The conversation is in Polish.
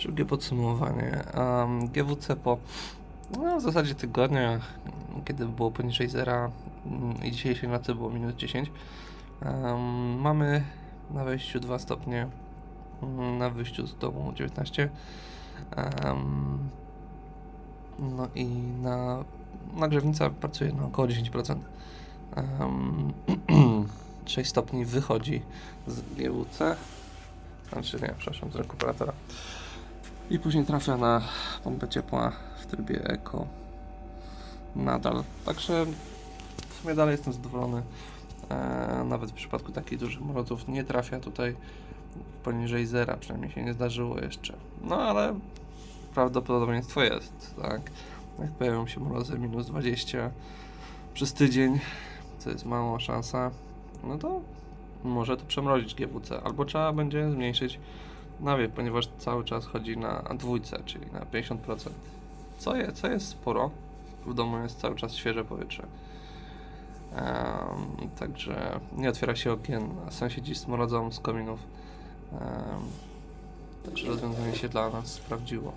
Szybkie podsumowanie. Um, GWC po no, w zasadzie tygodniach, kiedy było poniżej zera mm, i dzisiejszej nocy było minus 10, um, mamy na wejściu 2 stopnie, mm, na wyjściu z domu 19. Um, no i na nagrzewnica pracuje na około 10%. Um, 6 stopni wychodzi z GWC, znaczy nie, przepraszam, z rekuperatora. I później trafia na pompę ciepła w trybie Eco nadal. Także w sumie dalej jestem zadowolony. E, nawet w przypadku takich dużych mrozów nie trafia tutaj poniżej zera, przynajmniej się nie zdarzyło jeszcze. No ale prawdopodobieństwo jest, tak. Jak pojawią się mrozy minus 20 przez tydzień, co jest mała szansa, no to może to przemrozić GWC, albo trzeba będzie zmniejszyć nawiew, ponieważ cały czas chodzi na dwójce, czyli na 50%. Co, je, co jest sporo. W domu jest cały czas świeże powietrze. Em, także nie otwiera się okien, a sąsiedzi smrodzą z kominów. Um, także rozwiązanie się dla nas sprawdziło.